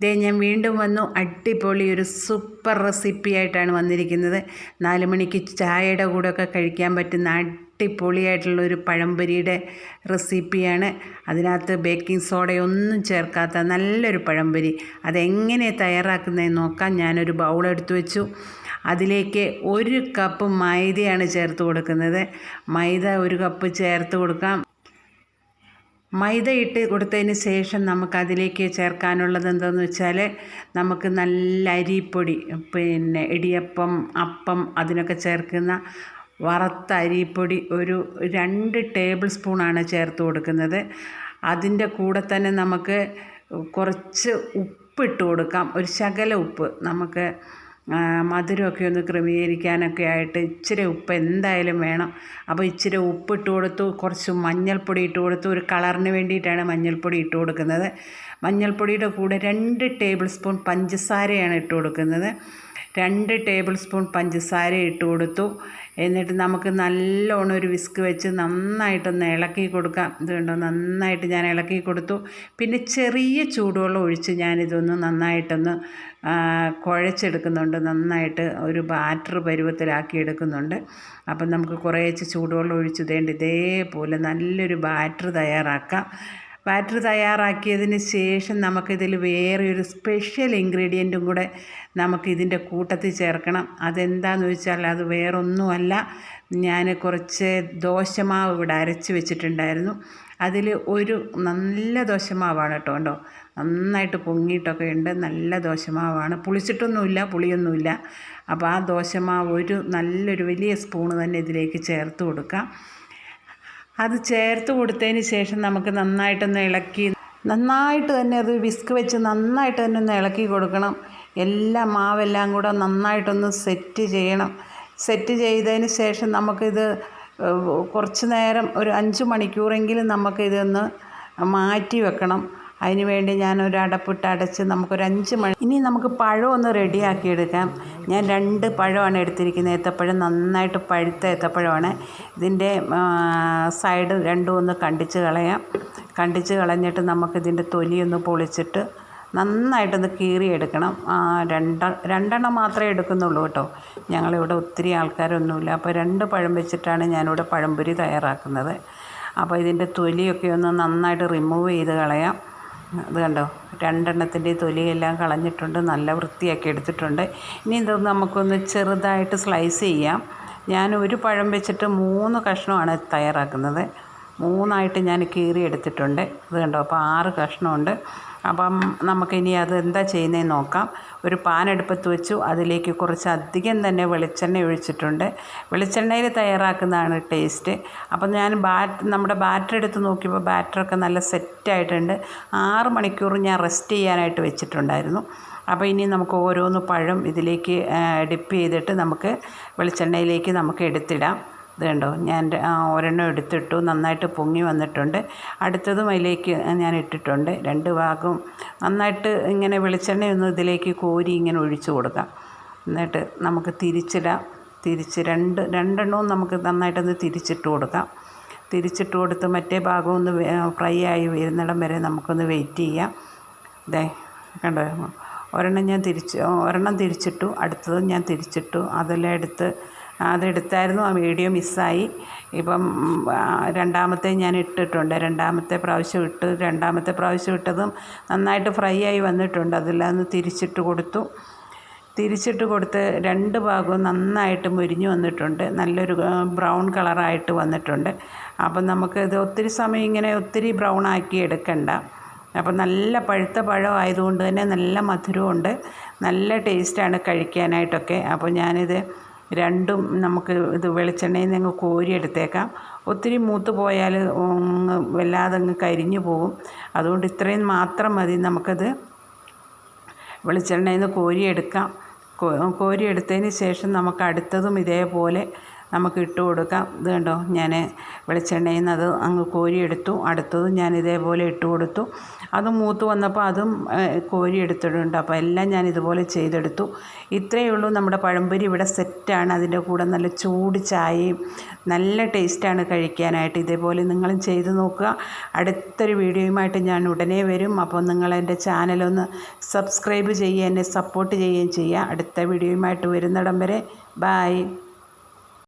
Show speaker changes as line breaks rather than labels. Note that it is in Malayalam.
ഇതേ ഞാൻ വീണ്ടും വന്നു. അടിപൊളി ഒരു സൂപ്പർ റെസിപ്പി ആയിട്ടാണ് വന്നിരിക്കുന്നത്. നാല് മണിക്ക് ചായയുടെ കൂടെയൊക്കെ കഴിക്കാൻ പറ്റുന്ന അടിപൊളിയായിട്ടുള്ള ഒരു പഴംപൊരിയുടെ റെസിപ്പിയാണ്. അതിനകത്ത് ബേക്കിംഗ് സോഡയൊന്നും ചേർക്കാത്ത നല്ലൊരു പഴംപൊരി. അതെങ്ങനെ തയ്യാറാക്കുന്നതെന്ന് നോക്കാം ഞാനൊരു ബൗൾ എടുത്തു വെച്ചു. അതിലേക്ക് ഒരു കപ്പ് മൈദയാണ് ചേർത്ത് കൊടുക്കുന്നത്. മൈദ ഒരു കപ്പ് ചേർത്ത് കൊടുക്കാം. മൈദ ഇട്ട് കൊടുത്തതിന് ശേഷം നമുക്കതിലേക്ക് ചേർക്കാനുള്ളത് എന്താണെന്ന് വെച്ചാൽ നമുക്ക് നല്ല അരിപ്പൊടി പിന്നെ ഇടിയപ്പം അപ്പം അതിനൊക്കെ ചേർക്കുന്ന വറുത്ത അരിപ്പൊടി ഒരു രണ്ട് ടേബിൾ സ്പൂണാണ് ചേർത്ത് കൊടുക്കുന്നത്. അതിന്റെ കൂടെ തന്നെ നമുക്ക് കുറച്ച് ഉപ്പിട്ട് കൊടുക്കാം. ഒരു ശകല ഉപ്പ് നമുക്ക് മധുരമൊക്കെ ഒന്ന് ക്രമീകരിക്കാനൊക്കെ ആയിട്ട് ഇച്ചിരി ഉപ്പ് എന്തായാലും വേണം. അപ്പോൾ ഇച്ചിരി ഉപ്പ് ഇട്ട് കൊടുത്തു കുറച്ച് മഞ്ഞൾപ്പൊടി ഇട്ട് കൊടുത്തു. ഒരു കളറിന് വേണ്ടിയിട്ടാണ് മഞ്ഞൾപ്പൊടി ഇട്ട് കൊടുക്കുന്നത്. മഞ്ഞൾപ്പൊടിയുടെ കൂടെ രണ്ട് ടേബിൾ സ്പൂൺ പഞ്ചസാരയാണ് ഇട്ട് കൊടുക്കുന്നത്. രണ്ട് ടേബിൾ സ്പൂൺ പഞ്ചസാര ഇട്ട് കൊടുത്തു. എന്നിട്ട് നമുക്ക് നല്ലോണം ഒരു വിസ്ക് വെച്ച് നന്നായിട്ടൊന്ന് ഇളക്കി കൊടുക്കാം. ഇതുണ്ടോ നന്നായിട്ട് ഞാൻ ഇളക്കി കൊടുത്തു. പിന്നെ ചെറിയ ചൂടുവെള്ളം ഒഴിച്ച് ഞാനിതൊന്ന് നന്നായിട്ടൊന്ന് കുഴച്ചെടുക്കുന്നുണ്ട്. നന്നായിട്ട് ഒരു ബാറ്റർ പരുവത്തിലാക്കി എടുക്കുന്നുണ്ട്. അപ്പം നമുക്ക് കുറേശ്ശെ ചൂടുവെള്ളം ഒഴിച്ച് ഇതേണ്ട ഇതേപോലെ നല്ലൊരു ബാറ്റർ തയ്യാറാക്കാം. ബാറ്റർ തയ്യാറാക്കിയതിന് ശേഷം നമുക്കിതിൽ വേറെ ഒരു സ്പെഷ്യൽ ഇൻഗ്രീഡിയന്റും കൂടെ നമുക്ക് ഇതിന്റെ കൂട്ടത്തിൽ ചേർക്കണം. അതെന്താണെന്ന് വെച്ചാൽ അത് വേറൊന്നുമല്ല. ഞാൻ കുറച്ച് ദോശമാവ് ഇവിടെ അരച്ച് വെച്ചിട്ടുണ്ടായിരുന്നു. അതിൽ ഒരു നല്ല ദോശമാവാണ് കേട്ടോ കണ്ടോ? നന്നായിട്ട് പൊങ്ങിയിട്ടൊക്കെ ഉണ്ട്. നല്ല ദോശമാവാണ്. പുളിച്ചിട്ടൊന്നുമില്ല പുളിയൊന്നുമില്ല. അപ്പോൾ ആ ദോശമാവ് ഒരു നല്ലൊരു വലിയ സ്പൂണ് തന്നെ ഇതിലേക്ക് ചേർത്ത് കൊടുക്കാം. അത് ചേർത്ത് കൊടുത്തതിന് ശേഷം നമുക്ക് നന്നായിട്ടൊന്ന് ഇളക്കി നന്നായിട്ട് തന്നെ അത് വിസ്ക് വെച്ച് നന്നായിട്ട് തന്നെ ഒന്ന് ഇളക്കി കൊടുക്കണം. എല്ലാ മാവെല്ലാം കൂടെ നന്നായിട്ടൊന്ന് സെറ്റ് ചെയ്യണം. സെറ്റ് ചെയ്തതിന് ശേഷം നമുക്കിത് കുറച്ച് നേരം ഒരു അഞ്ച് മണിക്കൂറെങ്കിലും നമുക്കിതൊന്ന് മാറ്റി വെക്കണം. അതിന് വേണ്ടി ഞാൻ ഒരു അടപ്പിട്ട് അടച്ച് നമുക്കൊരു അഞ്ച് മണി ഇനി നമുക്ക് പഴം ഒന്ന് റെഡിയാക്കി എടുക്കാം. ഞാൻ രണ്ട് പഴമാണ് എടുത്തിരിക്കുന്നത്. ഏത്തപ്പഴം നന്നായിട്ട് പഴുത്ത ഏത്തപ്പഴമാണ്. ഇതിന്റെ സൈഡ് രണ്ടും ഒന്ന് കണ്ടിച്ച് കളയാം. കണ്ടിച്ച് കളഞ്ഞിട്ട് നമുക്കിതിന്റെ തൊലിയൊന്ന് പൊളിച്ചിട്ട് നന്നായിട്ടൊന്ന് കീറിയെടുക്കണം രണ്ട രണ്ടെണ്ണം മാത്രമേ എടുക്കുന്നുള്ളൂ കേട്ടോ. ഞങ്ങളിവിടെ ഒത്തിരി ആൾക്കാരൊന്നുമില്ല. അപ്പോൾ രണ്ട് പഴം വെച്ചിട്ടാണ് ഞാനിവിടെ പഴംപൊരി തയ്യാറാക്കുന്നത്. അപ്പോൾ ഇതിന്റെ തൊലിയൊക്കെ ഒന്ന് നന്നായിട്ട് റിമൂവ് ചെയ്ത് കളയാം. അത് കണ്ടോ? രണ്ടെണ്ണത്തിന്റെ തൊലിയെല്ലാം കളഞ്ഞിട്ടുണ്ട്. നല്ല വൃത്തിയാക്കി എടുത്തിട്ടുണ്ട്. ഇനി ഇത് നമുക്കൊന്ന് ചെറുതായിട്ട് സ്ലൈസ് ചെയ്യാം. ഞാൻ ഒരു പഴം വെച്ചിട്ട് മൂന്ന് കഷ്ണമാണ് തയ്യാറാക്കുന്നത്. മൂന്നായിട്ട് ഞാൻ കീറി എടുത്തിട്ടുണ്ട്. ഇത് കണ്ടോ? അപ്പോൾ ആറ് കഷ്ണമുണ്ട്. അപ്പം നമുക്കിനി അത് എന്താ ചെയ്യുന്നതെന്ന് നോക്കാം. ഒരു പാൻ അടുപ്പത്ത് വെച്ചു. അതിലേക്ക് കുറച്ച് അധികം തന്നെ വെളിച്ചെണ്ണ ഒഴിച്ചിട്ടുണ്ട്. വെളിച്ചെണ്ണയിൽ തയ്യാറാക്കുന്നതാണ് ടേസ്റ്റ്. അപ്പം ഞാൻ ബാറ്റ് നമ്മുടെ ബാറ്റർ എടുത്ത് നോക്കിയപ്പോൾ ബാറ്ററൊക്കെ നല്ല സെറ്റായിട്ടുണ്ട്. ആറ് മണിക്കൂർ ഞാൻ റെസ്റ്റ് ചെയ്യാനായിട്ട് വെച്ചിട്ടുണ്ടായിരുന്നു. അപ്പോൾ ഇനി നമുക്ക് ഓരോന്ന് പഴം ഇതിലേക്ക് ഡിപ്പ് ചെയ്തിട്ട് നമുക്ക് വെളിച്ചെണ്ണയിലേക്ക് നമുക്ക് എടുത്തിടാം. ഇത് കണ്ടോ ഞാൻ ഒരെണ്ണം എടുത്തിട്ടു. നന്നായിട്ട് പൊങ്ങി വന്നിട്ടുണ്ട്. അടുത്തതും അതിലേക്ക് ഞാൻ ഇട്ടിട്ടുണ്ട്. രണ്ട് ഭാഗവും നന്നായിട്ട് ഇങ്ങനെ വെളിച്ചെണ്ണയൊന്നും ഇതിലേക്ക് കോരി ഇങ്ങനെ ഒഴിച്ചു കൊടുക്കാം. എന്നിട്ട് നമുക്ക് തിരിച്ചിടാം. തിരിച്ച് രണ്ട് രണ്ടെണ്ണവും നമുക്ക് നന്നായിട്ടൊന്ന് തിരിച്ചിട്ട് കൊടുക്കാം. തിരിച്ചിട്ട് കൊടുത്ത് മറ്റേ ഭാഗം ഒന്ന് ഫ്രൈ ആയി വരുന്നിടം വരെ നമുക്കൊന്ന് വെയിറ്റ് ചെയ്യാം. ഇതേ കണ്ടോ? ഒരെണ്ണം ഞാൻ തിരിച്ച് ഒരെണ്ണം തിരിച്ചിട്ടു. അടുത്തതും ഞാൻ തിരിച്ചിട്ടു. അതെല്ലാം എടുത്ത് അതെടുത്തായിരുന്നു. ആ വീഡിയോ മിസ്സായി. ഇപ്പം രണ്ടാമത്തെ ഞാൻ ഇട്ടിട്ടുണ്ട്. രണ്ടാമത്തെ പ്രാവശ്യം ഇട്ട് രണ്ടാമത്തെ പ്രാവശ്യം ഇട്ടതും നന്നായിട്ട് ഫ്രൈ ആയി വന്നിട്ടുണ്ട്. അതെല്ലാം ഒന്ന് തിരിച്ചിട്ട് കൊടുത്തു. തിരിച്ചിട്ട് കൊടുത്ത് രണ്ട് ഭാഗവും നന്നായിട്ട് മുരിഞ്ഞു വന്നിട്ടുണ്ട്. നല്ലൊരു ബ്രൗൺ കളറായിട്ട് വന്നിട്ടുണ്ട്. അപ്പം നമുക്ക് ഇത് ഒത്തിരി സമയം ഇങ്ങനെ ഒത്തിരി ബ്രൗൺ ആക്കി എടുക്കണ്ട. അപ്പം നല്ല പഴുത്ത പഴം ആയതുകൊണ്ട് തന്നെ നല്ല മധുരമുണ്ട്. നല്ല ടേസ്റ്റാണ് കഴിക്കാനായിട്ടൊക്കെ. അപ്പോൾ ഞാനിത് രണ്ടും നമുക്ക് ഇത് വെളിച്ചെണ്ണയിൽ നിന്ന് കോരി എടുത്തേക്കാം ഒത്തിരി മൂത്ത് പോയാൽ വല്ലാതെ അങ്ങ് കരിഞ്ഞു പോകും. അതുകൊണ്ട് ഇത്രയും മാത്രം മതി നമുക്കത് വെളിച്ചെണ്ണയിൽ നിന്ന് കോരിയെടുക്കാം. കോരിയെടുത്തതിന് ശേഷം നമുക്ക് അടുത്തതും ഇതേപോലെ നമുക്ക് ഇട്ട് കൊടുക്കാം. ഇത് കണ്ടോ? ഞാൻ വെളിച്ചെണ്ണയിൽ നിന്ന് അത് അങ്ങ് കോരിയെടുത്തു. അടുത്തതും ഞാൻ ഇതേപോലെ ഇട്ട് കൊടുത്തു. അത് മൂത്ത് വന്നപ്പോൾ അതും കോരി എടുത്തിട്ടുണ്ട്. അപ്പോൾ എല്ലാം ഞാൻ ഇതുപോലെ ചെയ്തെടുത്തു. ഇത്രയേ ഉള്ളൂ. നമ്മുടെ പഴംപൊരി ഇവിടെ സെറ്റാണ്. അതിന്റെ കൂടെ നല്ല ചൂട് ചായയും നല്ല ടേസ്റ്റാണ് കഴിക്കാനായിട്ട്. ഇതേപോലെ നിങ്ങളും ചെയ്ത് നോക്കുക. അടുത്തൊരു വീഡിയോയുമായിട്ട് ഞാൻ ഉടനെ വരും. അപ്പോൾ നിങ്ങൾ എന്റെ ചാനലൊന്ന് സബ്സ്ക്രൈബ് ചെയ്യുക എന്നെ സപ്പോർട്ട് ചെയ്യുകയും ചെയ്യുക. അടുത്ത വീഡിയോയുമായിട്ട് വരുന്നിടം വരെ. ബായ്